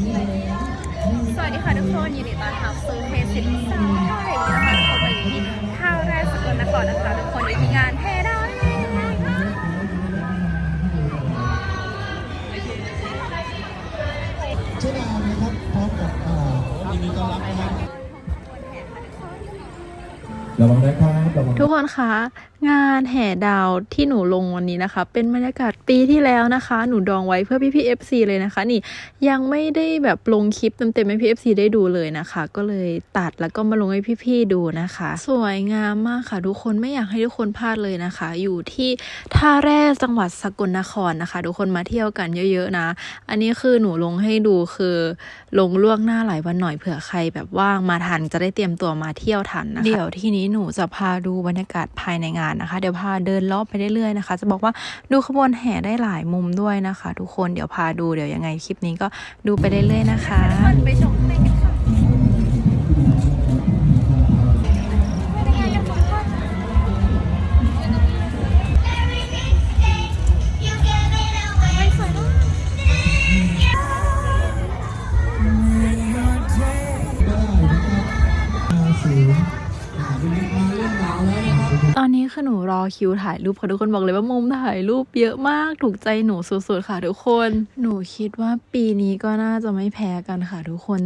สวัสดีค่ะทุกคนยินดีต้อนรับสู่เพจสินสาวไทยนะคะทุกคนมาอยู่ที่ท่าแรกสกลนครนะคะทุกคนอยู่ที่งานเทดาวเองนะคะเจ๊ดาวนะครับพร้อมกับยินดีต้อนรับนะครับ ระวังนะครับระวังทุกคนคะงานแห่ดาวที่หนูลงวันนี้นะคะ เป็นบรรยากาศปีที่แล้วนะคะ หนูดองไว้เพื่อพี่พี่เอฟซีเลยนะคะ นี่ยังไม่ได้แบบลงคลิปเต็มๆให้พี่เอฟซีได้ดูเลยนะคะ ก็เลยตัดแล้วก็มาลงให้พี่ๆดูนะคะ สวยงามมากค่ะ ทุกคนไม่อยากให้ทุกคนพลาดเลยนะคะ อยู่ที่ท่าแร่จังหวัดสกลนครนะคะ ทุกคนมาเที่ยวกันเยอะๆนะ อันนี้คือหนูลงให้ดูคือลงล่วงหน้าหลายวันหน่อยเผื่อใครแบบว่างมาทันจะได้เตรียมตัวมาเที่ยวทันนะคะเดี๋ยวทีนี้หนูจะพาดูบรรยากาศภายในงานนะคะ เดี๋ยวพาเดินรอบไปเรื่อยๆนะคะ จะบอกว่าดูขบวนแห่ได้หลายมุมด้วยนะคะ ทุกคนเดี๋ยวพาดูเดี๋ยวยังไงคลิปนี้ก็ดูไปเรื่อยๆนะคะ ตอนนี้คือหนูรอคิวถ่ายรูปค่ะทุกคนบอกเลยว่ามุมถ่ายรูปเยอะมากถูกใจหนูสุดๆค่ะทุกคน หนูคิดว่าปีนี้ก็น่าจะไม่แพ้กันค่ะทุกคน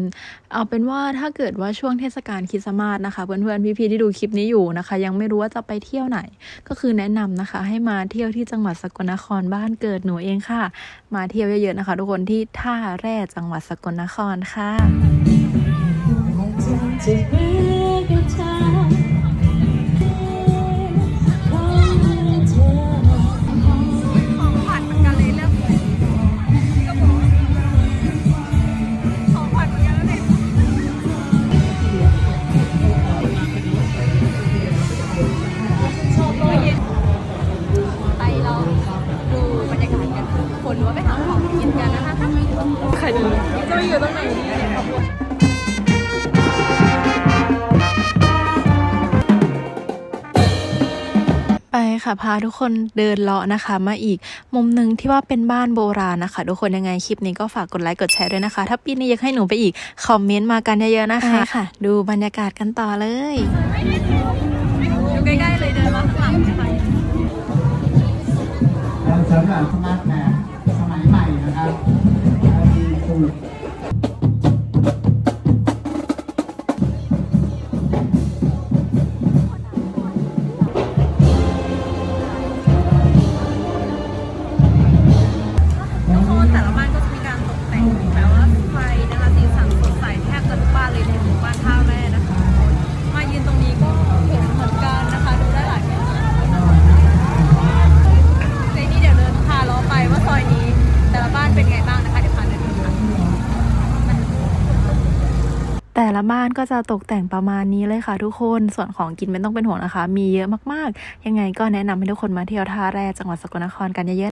เอาเป็นว่าถ้าเกิดว่าช่วงเทศกาลคริสต์มาสนะคะเพื่อนๆพี่ๆที่ดูคลิปนี้อยู่นะคะ ยังไม่รู้ว่าจะไปเที่ยวไหน ก็คือแนะนำนะคะ ให้มาเที่ยวที่จังหวัดสกลนครบ้านเกิดหนูเองค่ะ มาเที่ยวเยอะๆนะคะ ทุกคนที่ท่าแร่จังหวัดสกลนครค่ะ จะไปอยู่ตรงไหนดีไปค่ะพาทุกคนเดินเลาะนะคะ มาอีกมุมหนึ่งที่ว่าเป็นบ้านโบราณนะคะ ทุกคนยังไงคลิปนี้ก็ฝากกดไลค์กดแชร์ด้วยนะคะ ถ้าปีนี้อยากให้หนูไปอีก คอมเมนต์มากันเยอะๆนะคะค่ะ ดูบรรยากาศกันต่อเลยอยู่ใกล้ๆเลยเดินมาข้างหลังนะคะแล้วสำหรับสมาร์ทแมนสมัยใหม่นะครับมีสูตร ละบ้านก็จะมีการตกแต่งแบบว่าไฟนะคะสีสันสดใสแทบจะทุกบ้านเลยในหมู่บ้านท่าแม่นะคะ มายืนตรงนี้ก็เห็นเหมือนกันนะคะดูได้หลายแบบในนี้เดี๋ยวเดินพาล้อไปว่าซอยนี้ แต่ละบ้านเป็นไงบ้างนะคะเดี๋ยวพาเดินดูค่ะแต่ละบ้านก็จะตกแต่งประมาณนี้เลยค่ะทุกคน ส่วนของกินไม่ต้องเป็นห่วงนะคะ มีเยอะมากๆ ยังไงก็แนะนำให้ทุกคนมาเที่ยวท่าแร่จังหวัดสกลนครกันเยอะๆ